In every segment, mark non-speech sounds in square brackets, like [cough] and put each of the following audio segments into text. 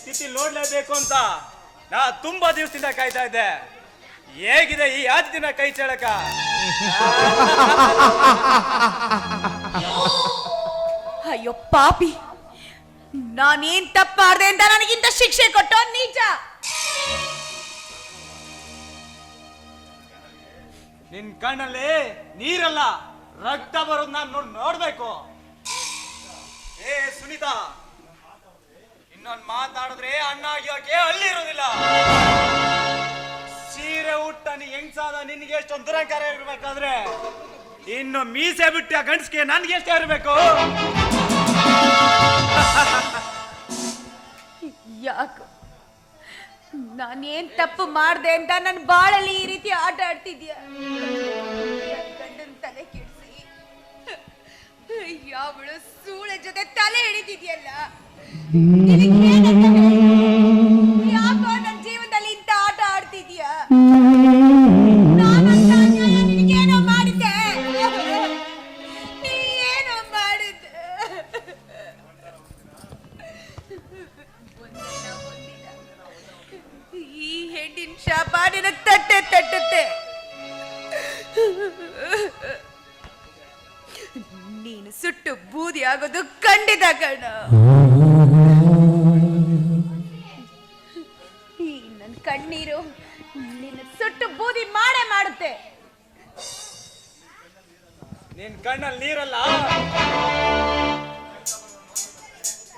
ಸ್ಥಿತಿ ನೋಡ್ಲೇಬೇಕು ಅಂತ ನಾ ತುಂಬಾ ದಿವಸದಿಂದ ಕಾಯ್ತಾ ಇದ್ದೆ. ಹೇಗಿದೆ ಈ ಆದ ದಿನ ಕೈ ಚಳಕ? ಅಯ್ಯೋ ಪಾಪಿ. ನಾನೇನ್ ತಪ್ಪಾರ್ದೆ ಅಂತ ನನಗಿಂತ ಶಿಕ್ಷೆ ಕೊಟ್ಟೋ ನೀಚ ನಿನ್ ಕಣ್ಣಲ್ಲಿ ನೀರಲ್ಲ ರಕ್ತ ಬರೋದ್ ನಾನು ನೋಡ್ ನೋಡ್ಬೇಕು. ಏ ಸುನೀತಾ. ಇನ್ನೊಂದ್ ಮಾತಾಡಿದ್ರೆ ಅಣ್ಣ ಆಗ್ಯೋಕೆ ಅಲ್ಲಿ ಇರೋದಿಲ್ಲ ಸೀರೆ ಉಟ್ಟ ನೀ ಹೆಂಗ್ಸಾದ ನಿನ್ಗೆ ಎಷ್ಟೊಂದು ದುರಂಕಾರ ಇರ್ಬೇಕಾದ್ರೆ. ಇನ್ನು ಮೀಸೆ ಬಿಟ್ಟ ಗಂಡಸ್ಗೆ ನನ್ಗೆ ಎಷ್ಟೇ ಇರ್ಬೇಕು. ಯಾಕೆ? ನಾನೇನ್ ತಪ್ಪು ಮಾಡ್ದೆ ಅಂತ ನನ್ನ ಬಾಳಲ್ಲಿ ಈ ರೀತಿ ಆಟ ಆಡ್ತಿದ್ಯ? ತಲೆ ಕೆಡಿಸಿ? ಯಾವಳು ಸೂಳೆ ಜೊತೆ ತಲೆ ಹಿಡಿತಿದ್ಯಲ್ಲ? ಯಾಕೋ ನನ್ನ ಜೀವನದಲ್ಲಿ ಆಟ ಆಡ್ತಿದ್ಯ? ನಾನಂತ ಅನ್ಯಾಯ ನಿನಗೇನೋ ಮಾಡಿದ್ದೆ. ನೀ ಏನೋ ಮಾಡಿದ್ದೆ. ಒಂದಿನ ಒಂದಿನ ಈ ಹೆಣ್ಣಿನ ಶಾಪ ನಿನ್ನ ತಟ್ಟೆ ತಟ್ಟುತ್ತೆ ನೀನು ಸುಟ್ಟು ಬೂದಿ ಆಗೋದು ಖಂಡಿತ ಕಣ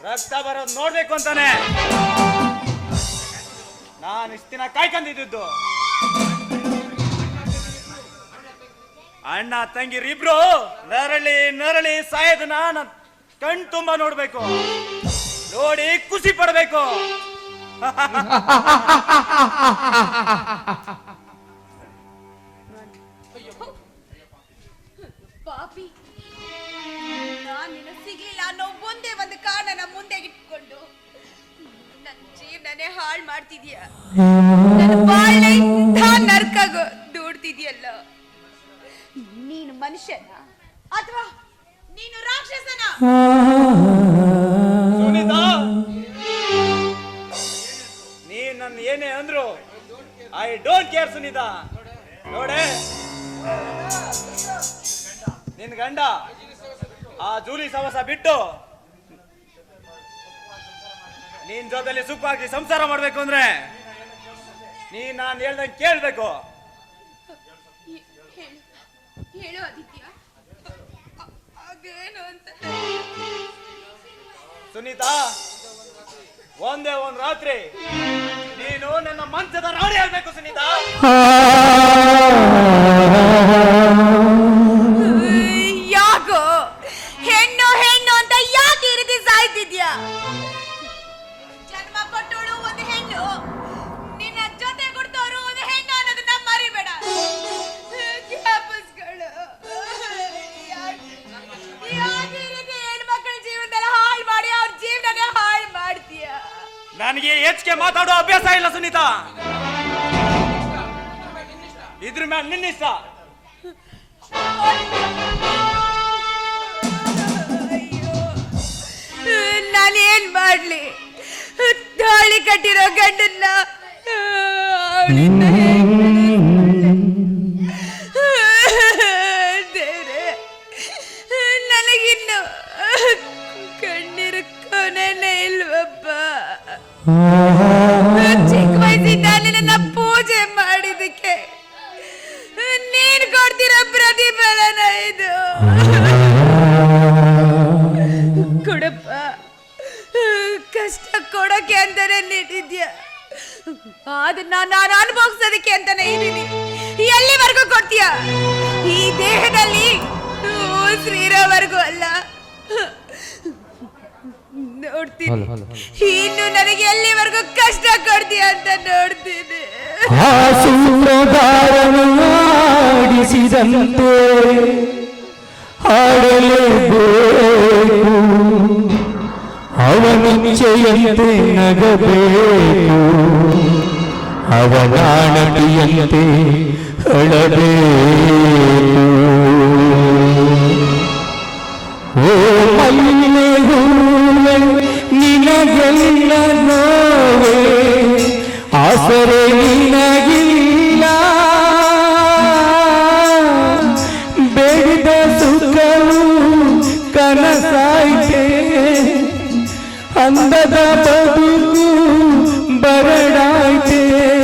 ರಕ್ತ ಬರೋದು ನೋಡ್ಬೇಕು ಅಂತಾನೆ. ನಾನು ಇಷ್ಟ ದಿನ ಕಾಯ್ಕೊಂಡಿದ್ದು ಅಣ್ಣ ತಂಗಿರಿಬ್ರು ನರಳಿ ನರಳಿ ಸಾಯದ ನಾನು ಕಣ್ ತುಂಬಾ ನೋಡ್ಬೇಕು. ನೋಡಿ ಖುಷಿ ಪಡ್ಬೇಕು. [laughs] ನನ್ನ ಜೀವನನೇ ಹಾಳು ಮಾಡ್ತಿದೀಯ? ನನ್ನ ಬಾಳ್ನ ಇಂಥ ನರ್ಕಾಗ ದೂಡ್ತಿದ್ಯಲ್ಲ? ನೀನು ಮನುಷ್ಯನ ಅಥವಾ ನೀನು ರಾಕ್ಷಸನ? ಸುನೀತಾ! ನೀ ನನ್ನ ಏನೇ ಅಂದ್ರು ಐ ಡೋಂಟ್ ಕೇರ್ ಸುನೀತಾ. ನೋಡೆ? ನಿನ್ ಗಂಡ ಆ ಜೂಲಿ ಸವಸ ಬಿಟ್ಟು ನಿನ್ ಜೊತೆಲಿ ಸುಖವಾಗಿ ಸಂಸಾರ ಮಾಡ್ಬೇಕು ಅಂದ್ರೆ ನೀ ನಾನು ಹೇಳ್ದಂಗೆ ಕೇಳ್ಬೇಕು. ಹೇಳು ಆದಿತ್ಯ. ಅದೇನು ಅಂತ. ಸುನೀತಾ ಒಂದೇ ಒಂದ್ ರಾತ್ರಿ ನೀನು ನನ್ನ ಮಂಚದ ರಾಣಿ ಹೇಳ್ಬೇಕು ಸುನೀತಾ. [laughs] [laughs] ಹೆಚ್ಚಿಗೆ ಮಾತಾಡೋ ಅಭ್ಯಾಸ ಇಲ್ಲ ಸುನೀತಾ. ಇದ್ರ ಮೇಲೆ ನಿನ್ನಿಷ್ಟ ನಾನೇನ್ ಮಾಡ್ಲಿ? ತಾಳಿ ಕಟ್ಟಿರೋ ಗಂಡನ್ನ. ನನಗಿನ್ನು ಕಣ್ಣೀರು ಕೊನೆನೇ ಇಲ್ವಪ್ಪ. ಮಾಡಿದಕ್ಕೆ ನೀನ್ ಕೊಡ್ತಿರೋ ಪ್ರತಿಫಲನ ಇದು? ಕೊಡಪ್ಪ. ಕಷ್ಟ ಕೊಡಕ್ಕೆ ಅಂತಾನೆ ನೀಡಿದ್ಯ? ಅದನ್ನ ನಾನು ಅನುಭವಿಸೋದಕ್ಕೆ ಅಂತಾನೆ ಇದೀನಿ ಎಲ್ಲಿವರೆಗೂ ಕೊಡ್ತೀಯ? ಈ ದೇಹದಲ್ಲಿ? ಶ್ರೀರವರೆಗೂ ಅಲ್ಲ. ನೋಡ್ತೀನಿ. ಇನ್ನು ನನಗೆ ಎಲ್ಲಿವರೆಗೂ ಕಷ್ಟ ಕೊಡ್ತೀಯ ಅಂತ ನೋಡ್ತೀನಿ. ಆ ಆಡಿಸಿದಂತೆ ಆಡಲೇಬೇಕು ಅವನಿಚ್ಛೆಯಂತೆ ನಗಬೇಕು. ಅವನಾಣತಿಯಂತೆ ಅಳಬೇಕು. ಆಸರೆ ನಿನಗಿಲ್ಲ. ಬೇಡಿದ ಸುಖವು ಕನಸಾಯ್ತೆ. ಅಂದದ ಬದುಕು ಬರಡಾಯ್ತೆ.